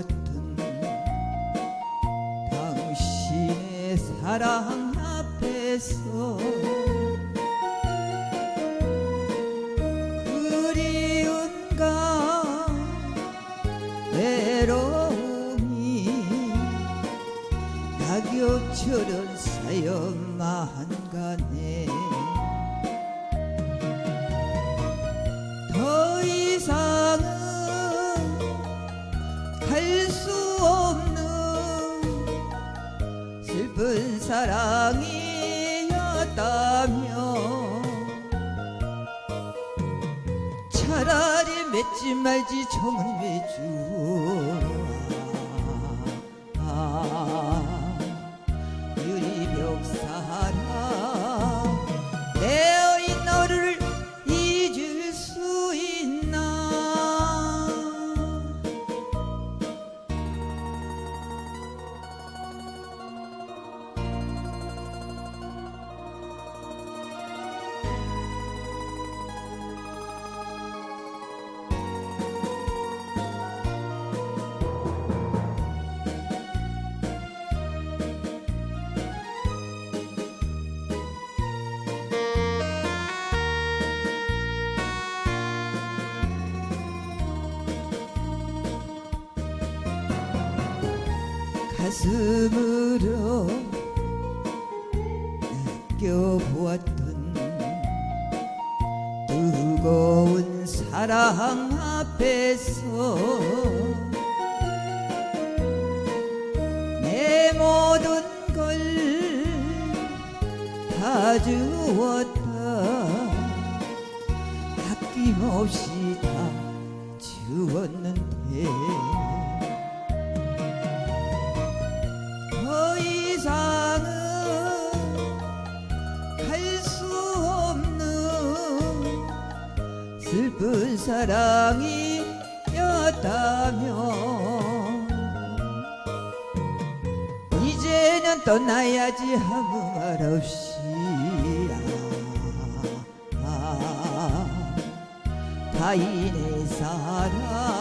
아껴보았던 당신의 사랑 앞에서 그리움과 외로움이 낙엽처럼 쌓여만 가네 사랑이었다며 차라리 맺지 말지 정은 왜주 가슴으로 느껴보았던 뜨거운 사랑 앞에서 내 모든 걸 다 주었다. 아낌없이 다 주었는데 슬픈 사랑이었다며 이제는 떠나야지 아무 말 없이 아, 아, 타인의 사랑